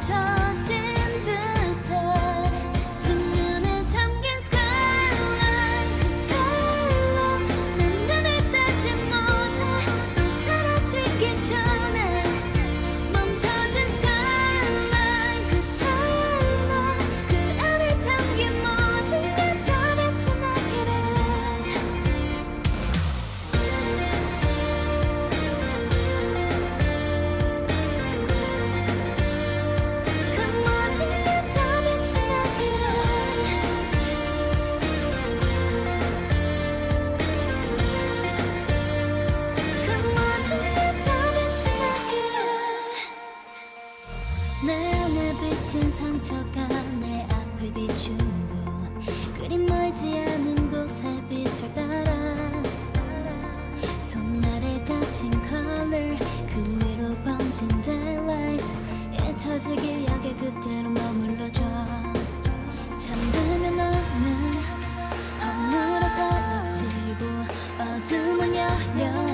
게 어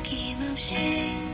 어김없이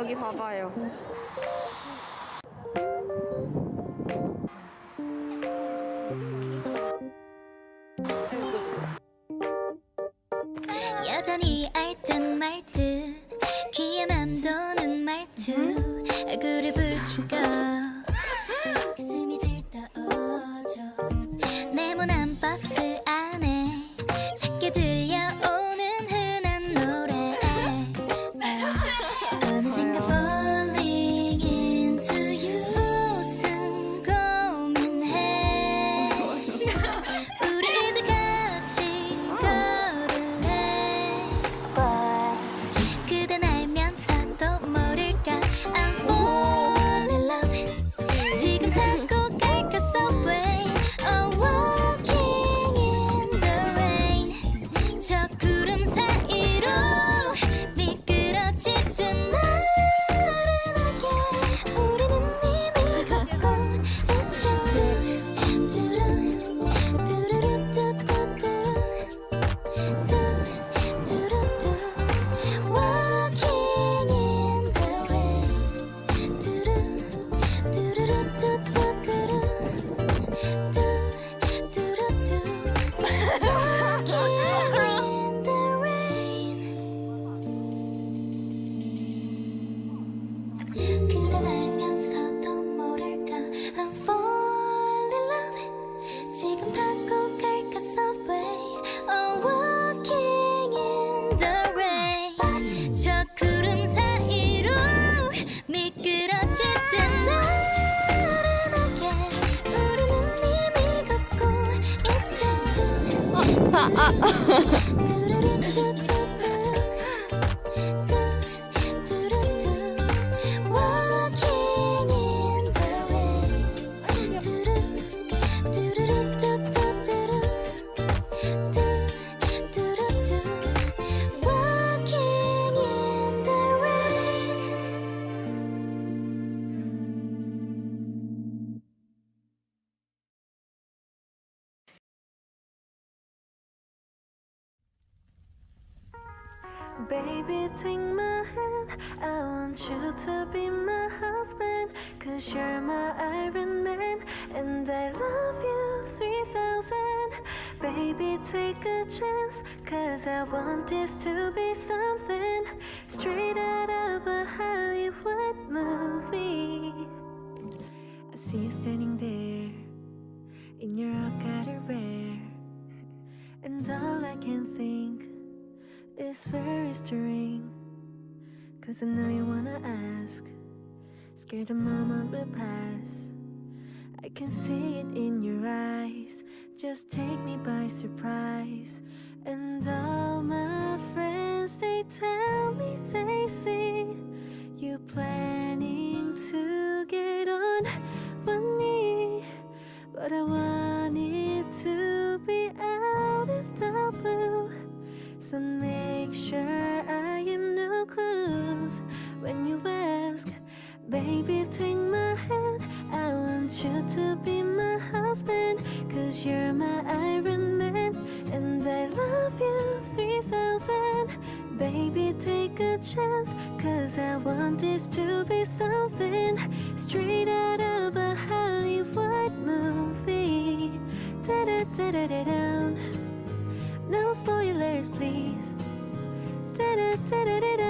여기 봐봐요. 여전히 알든 말든 Baby, take a chance, cause I want this to be something straight out of a Hollywood movie. I see you standing there in your cutaway, and all I can think is where is the ring? Cause I know you wanna ask, scared the moment will pass. I can see it in your eyes just take me by surprise. And all my friends, they tell me, they see. da da da da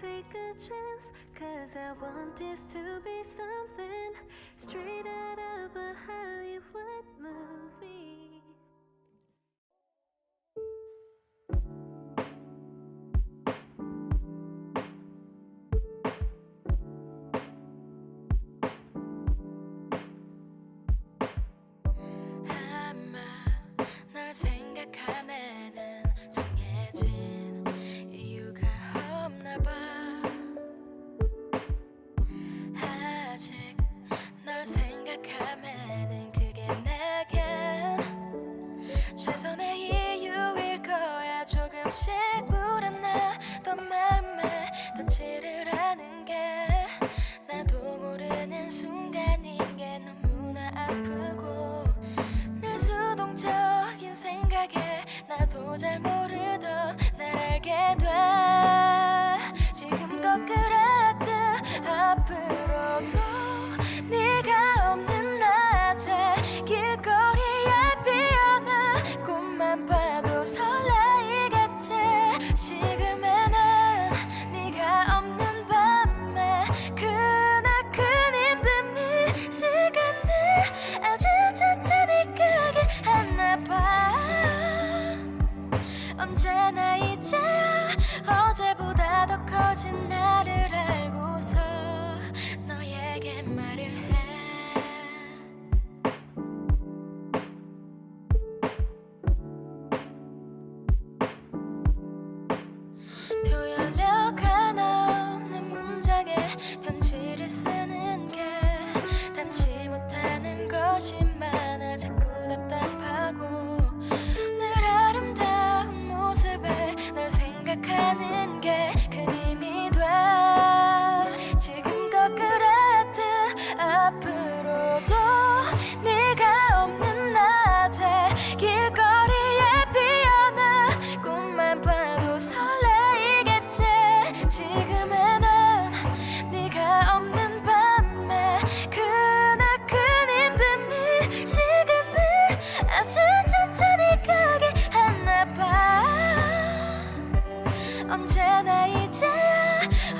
take a chance, cause I want this to be something straight out of a Hollywood movie.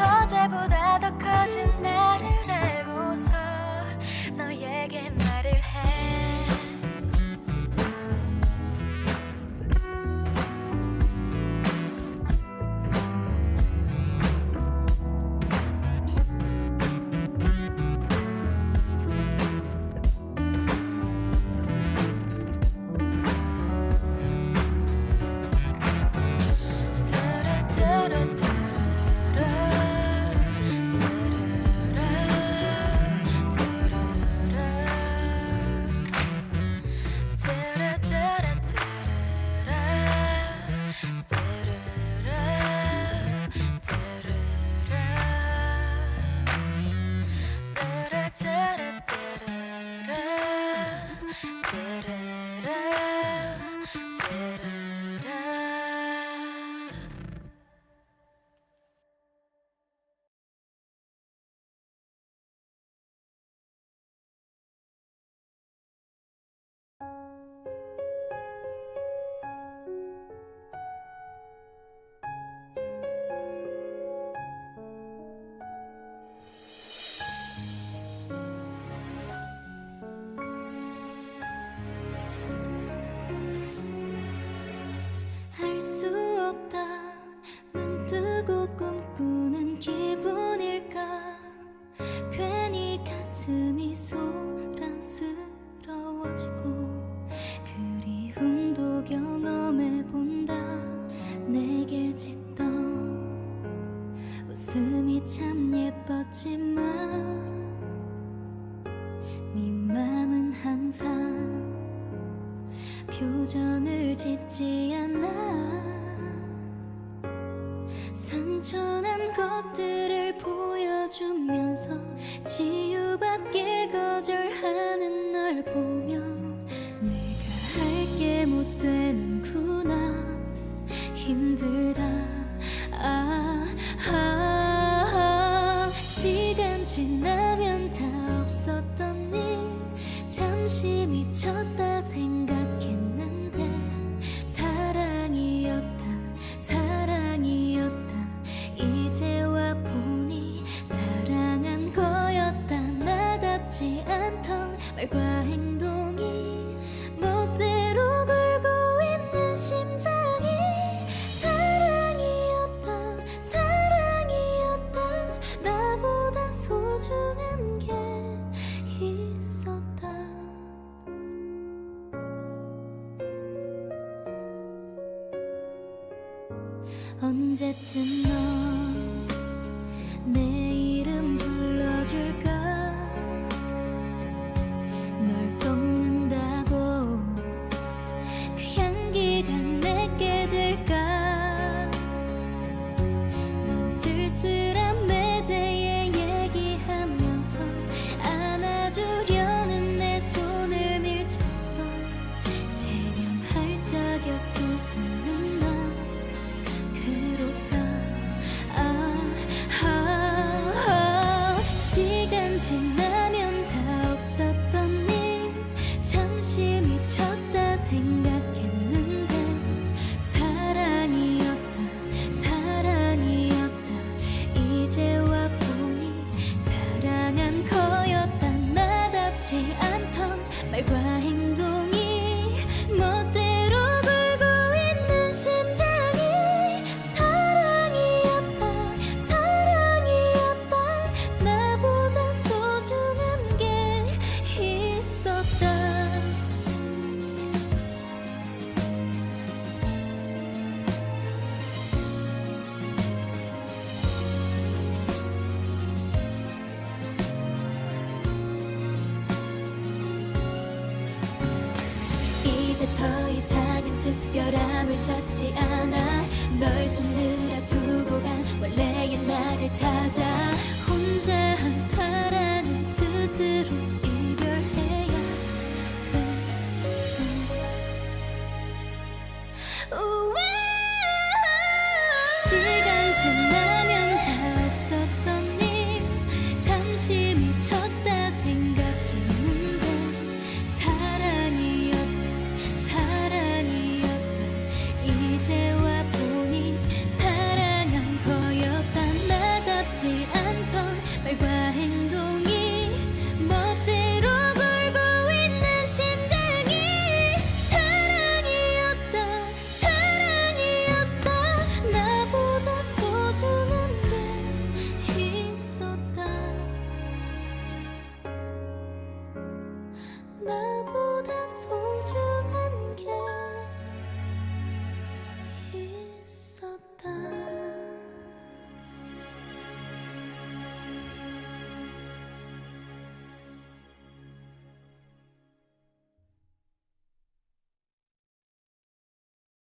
어제보다 더 커진 나를 알고서 너에게 말을 해. 표정을 짓지 않아. 상처난 것들을 보여주면서 치유받길 거절하는 널 보며 내가 할게 못 되는구나. 힘들다 말과 행동이 멋대로 굴고 있는 심장이 사랑이었다 사랑이었다. 나보다 소중한 게 있었다. 언제쯤 나답지 않던 말 특별함을 찾지 않아. 널 쫓느라 두고 간 원래의 나를 찾아. 혼자 한 사랑은 스스로